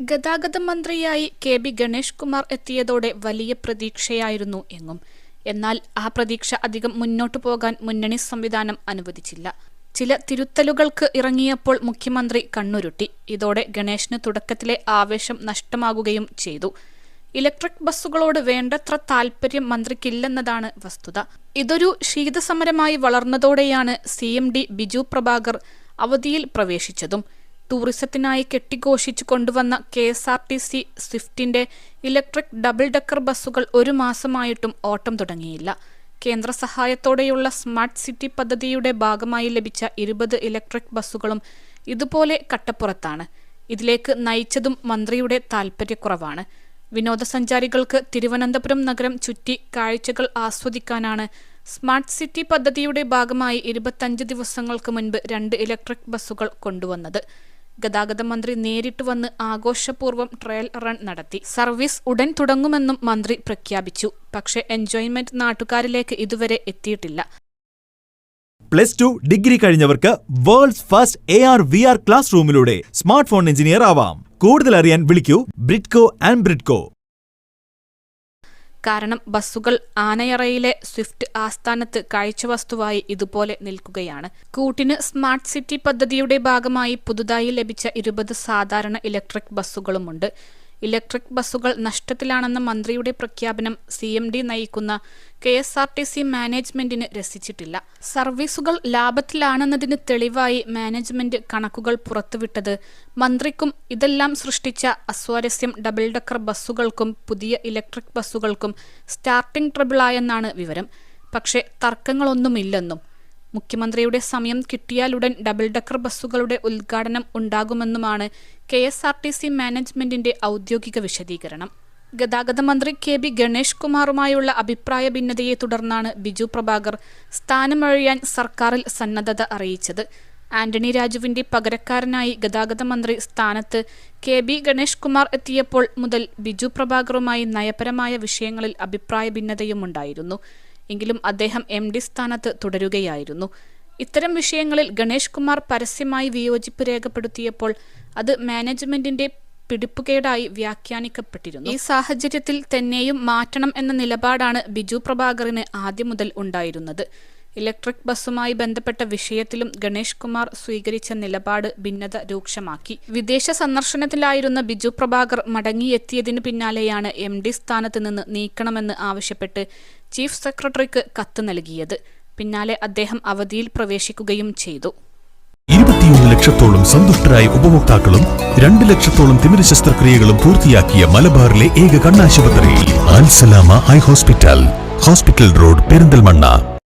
ഗതാഗത മന്ത്രിയായി K B Ganesh Kumar എത്തിയതോടെ വലിയ പ്രതീക്ഷയായിരുന്നു എങ്ങും. എന്നാൽ ആ പ്രതീക്ഷ അധികം മുന്നോട്ടു പോകാൻ മുന്നണി സംവിധാനം അനുവദിച്ചില്ല. ചില തിരുത്തലുകൾക്ക് ഇറങ്ങിയപ്പോൾ മുഖ്യമന്ത്രി കണ്ണുരുട്ടി. ഇതോടെ ഗണേഷിന് തുടക്കത്തിലെ ആവേശം നഷ്ടമാകുകയും ചെയ്തു. ഇലക്ട്രിക് ബസ്സുകളോട് വേണ്ടത്ര താല്പര്യം മന്ത്രിക്കില്ലെന്നതാണ് വസ്തുത. ഇതൊരു ശീതസമരമായി വളർന്നതോടെയാണ് C M D Biju Prabhakar അവധിയിൽ പ്രവേശിച്ചതും. ടൂറിസത്തിനായി കെട്ടിഘോഷിച്ചു കൊണ്ടുവന്ന K S R T C സ്വിഫ്റ്റിന്റെ electric double decker ബസ്സുകൾ ഒരു മാസമായിട്ടും ഓട്ടം തുടങ്ങിയില്ല. കേന്ദ്ര സഹായത്തോടെയുള്ള സ്മാർട്ട് സിറ്റി പദ്ധതിയുടെ ഭാഗമായി ലഭിച്ച ഇരുപത് ഇലക്ട്രിക് ബസ്സുകളും ഇതുപോലെ കട്ടപ്പുറത്താണ്. ഇതിലേക്ക് നയിച്ചതും മന്ത്രിയുടെ താൽപര്യക്കുറവാണ്. വിനോദസഞ്ചാരികൾക്ക് തിരുവനന്തപുരം നഗരം ചുറ്റി കാഴ്ചകൾ ആസ്വദിക്കാനാണ് സ്മാർട്ട് സിറ്റി പദ്ധതിയുടെ ഭാഗമായി ഇരുപത്തഞ്ച് ദിവസങ്ങൾക്ക് മുൻപ് രണ്ട് ഇലക്ട്രിക് ബസ്സുകൾ കൊണ്ടുവന്നത്. ഗതാഗത മന്ത്രി നേരിട്ട് വന്ന് ആഘോഷപൂർവം ട്രയൽ റൺ നടത്തി. സർവീസ് ഉടൻ തുടങ്ങുമെന്നും മന്ത്രി പ്രഖ്യാപിച്ചു. പക്ഷേ എൻജോയ്മെന്റ് നാട്ടുകാരിലേക്ക് ഇതുവരെ എത്തിയിട്ടില്ല. Plus two degree കഴിഞ്ഞവർക്ക് worlds first A R V R class റൂമിലൂടെ smart phone engineer ആവാം. കൂടുതൽ അറിയാൻ വിളിക്കൂ ബ്രിഡ്കോ ആൻഡ് ബ്രിഡ്കോ. കാരണം ബസ്സുകൾ ആനയറയിലെ സ്വിഫ്റ്റ് ആസ്ഥാനത്ത് കാഴ്ചവസ്തുവായി ഇതുപോലെ നിൽക്കുകയാണ്. കൂട്ടിന് സ്മാർട്ട് സിറ്റി പദ്ധതിയുടെ ഭാഗമായി പുതുതായി ലഭിച്ച ഇരുപത് സാധാരണ ഇലക്ട്രിക് ബസ്സുകളുമുണ്ട്. ഇലക്ട്രിക് ബസ്സുകൾ നഷ്ടത്തിലാണെന്ന മന്ത്രിയുടെ പ്രഖ്യാപനം സി എം ഡി നയിക്കുന്ന K S R T C മാനേജ്മെന്റിന് രസിച്ചിട്ടില്ല. സർവീസുകൾ ലാഭത്തിലാണെന്നതിന് തെളിവായി മാനേജ്മെന്റ് കണക്കുകൾ പുറത്തുവിട്ടത് മന്ത്രിക്കും ഇതെല്ലാം സൃഷ്ടിച്ച അസ്വാരസ്യം ഡബിൾ ഡക്കർ ബസ്സുകൾക്കും പുതിയ ഇലക്ട്രിക് ബസ്സുകൾക്കും സ്റ്റാർട്ടിംഗ് ട്രബിളായെന്നാണ് വിവരം. പക്ഷേ തർക്കങ്ങളൊന്നുമില്ലെന്നും മുഖ്യമന്ത്രിയുടെ സമയം കിട്ടിയാലുടൻ ഡബിൾ ഡക്കർ ബസ്സുകളുടെ ഉദ്ഘാടനം ഉണ്ടാകുമെന്നുമാണ് K S R T C മാനേജ്മെന്റിന്റെ ഔദ്യോഗിക വിശദീകരണം. ഗതാഗത മന്ത്രി കെ ബി ഗണേഷ് കുമാറുമായുള്ള അഭിപ്രായ ഭിന്നതയെ തുടർന്നാണ് ബിജു പ്രഭാകർ സ്ഥാനമൊഴിയാൻ സർക്കാരിൽ സന്നദ്ധത അറിയിച്ചത്. ആന്റണി രാജുവിന്റെ പകരക്കാരനായി ഗതാഗത മന്ത്രി സ്ഥാനത്ത് കെ ബി ഗണേഷ് കുമാർ എത്തിയപ്പോൾ മുതൽ ബിജു പ്രഭാകറുമായി നയപരമായ വിഷയങ്ങളിൽ അഭിപ്രായ ഭിന്നതയുമുണ്ടായിരുന്നു. എങ്കിലും അദ്ദേഹം എം ഡി സ്ഥാനത്ത് തുടരുകയായിരുന്നു. ഇത്തരം വിഷയങ്ങളിൽ ഗണേഷ് കുമാർ പരസ്യമായി വിയോജിപ്പ് രേഖപ്പെടുത്തിയപ്പോൾ അത് മാനേജ്മെന്റിന്റെ പിടിപ്പുകേടായി വ്യാഖ്യാനിക്കപ്പെട്ടിരുന്നു. ഈ സാഹചര്യത്തിൽ തന്നെയും മാറ്റണം എന്ന നിലപാടാണ് ബിജു പ്രഭാകറിന് ആദ്യം മുതൽ ഉണ്ടായിരുന്നത്. ഇലക്ട്രിക് ബസ്സുമായി ബന്ധപ്പെട്ട വിഷയത്തിലും ഗണേഷ് കുമാർ സ്വീകരിച്ച നിലപാട് ഭിന്നത രൂക്ഷമാക്കി. വിദേശ സന്ദർശനത്തിലായിരുന്ന ബിജു പ്രഭാകർ മടങ്ങിയെത്തിയതിനു പിന്നാലെയാണ് എം ഡി സ്ഥാനത്ത് നിന്ന് നീക്കണമെന്ന് ആവശ്യപ്പെട്ട് ചീഫ് സെക്രട്ടറിക്ക് കത്ത് നൽകിയത്. പിന്നാലെ അദ്ദേഹം അവധിയിൽ പ്രവേശിക്കുകയും ചെയ്തു. ഇരുപത്തിയൊന്ന് ലക്ഷത്തോളം സന്തുഷ്ടരായ ഉപഭോക്താക്കളും രണ്ട് ലക്ഷത്തോളം തിമിര ശസ്ത്രക്രിയകളും പൂർത്തിയാക്കിയ മലബാറിലെ ഏക കണ്ണാശുപത്രി ഹോസ്പിറ്റൽ. Hospital road Perinthalmanna.